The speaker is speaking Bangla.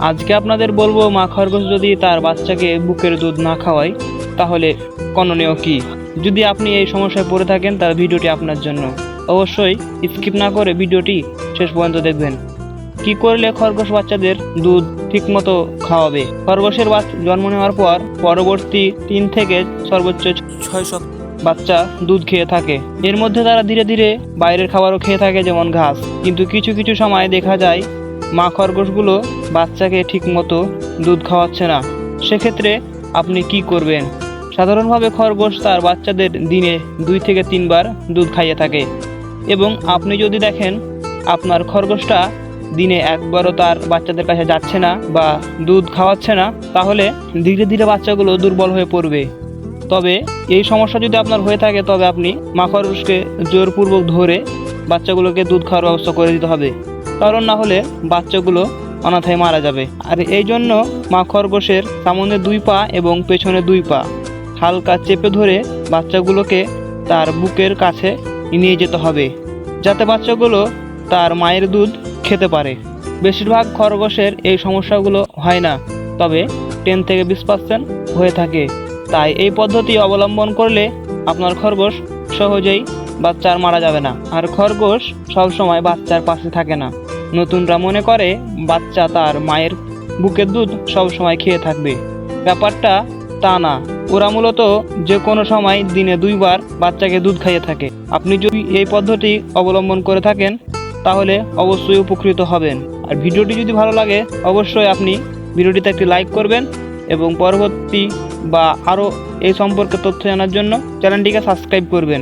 আজকে আপনাদের বলব মা খরগোশ যদি তার বাচ্চাকে বুকের দুধ না খাওয়ায় তাহলে করণীয় কি? যদি আপনি এই সমস্যায় পড়ে থাকেন তার ভিডিওটি আপনার জন্য। অবশ্যই স্কিপ না করে ভিডিওটি শেষ পর্যন্ত দেখবেন। কি করলে খরগোশ বাচ্চাদের দুধ ঠিকমতো খাওয়াবে? খরগোশের বাচ্চা জন্ম নেওয়ার পর পরবর্তী তিন থেকে সর্বোচ্চ ছয় সপ্তাহ। বাচ্চা দুধ খেয়ে থাকে। এর মধ্যে তারা ধীরে ধীরে বাইরের খাবারও খেয়ে থাকে যেমন ঘাস। কিন্তু কিছু কিছু সময় দেখা যায় মা খরগোশগুলো বাচ্চাকে ঠিকমতো দুধ খাওয়াচ্ছে না। সেক্ষেত্রে আপনি কি করবেন? সাধারণভাবে খরগোশ তার বাচ্চাদের দিনে দুই থেকে তিনবার দুধ খাইয়ে থাকে। এবং আপনি যদি দেখেন আপনার খরগোশটা দিনে একবারও তার বাচ্চাদের কাছে যাচ্ছে না বা দুধ খাওয়াচ্ছে না, তাহলে ধীরে ধীরে বাচ্চাগুলো দুর্বল হয়ে পড়বে। তবে এই সমস্যা যদি আপনার হয়ে থাকে, তবে আপনি মা খরগোশকে জোরপূর্বক ধরে বাচ্চাগুলোকে দুধ খাওয়ার ব্যবস্থা করে দিতে হবে। কারণ না হলে বাচ্চাগুলো অনাথায় মারা যাবে। আর এই জন্য মা খরগোশের সামনে দুই পা এবং পেছনে দুই পা হালকা চেপে ধরে বাচ্চাগুলোকে তার বুকের কাছে নিয়ে যেতে হবে, যাতে বাচ্চাগুলো তার মায়ের দুধ খেতে পারে। বেশিরভাগ খরগোশের এই সমস্যাগুলো হয় না, তবে টেন থেকে বিশ পার্সেন্ট হয়ে থাকে। তাই এই পদ্ধতি অবলম্বন করলে আপনার খরগোশ সহজেই বাচ্চার মারা যাবে না। আর খরগোশ সবসময় বাচ্চার পাশে থাকে না। নতুনরা মনে করে বাচ্চা তার মায়ের বুকের দুধ সবসময় খেয়ে থাকবে। ব্যাপারটা তা না। ওরা মূলত যে কোনো সময় দিনে দুইবার বাচ্চাকে দুধ খাইয়ে থাকে। আপনি যদি এই পদ্ধতি অবলম্বন করে থাকেন, তাহলে অবশ্যই উপকৃত হবেন। আর ভিডিওটি যদি ভালো লাগে, অবশ্যই আপনি ভিডিওটিতে একটি লাইক করবেন এবং পরবর্তী বা আরও এই সম্পর্কে তথ্য জানার জন্য চ্যানেলটিকে সাবস্ক্রাইব করবেন।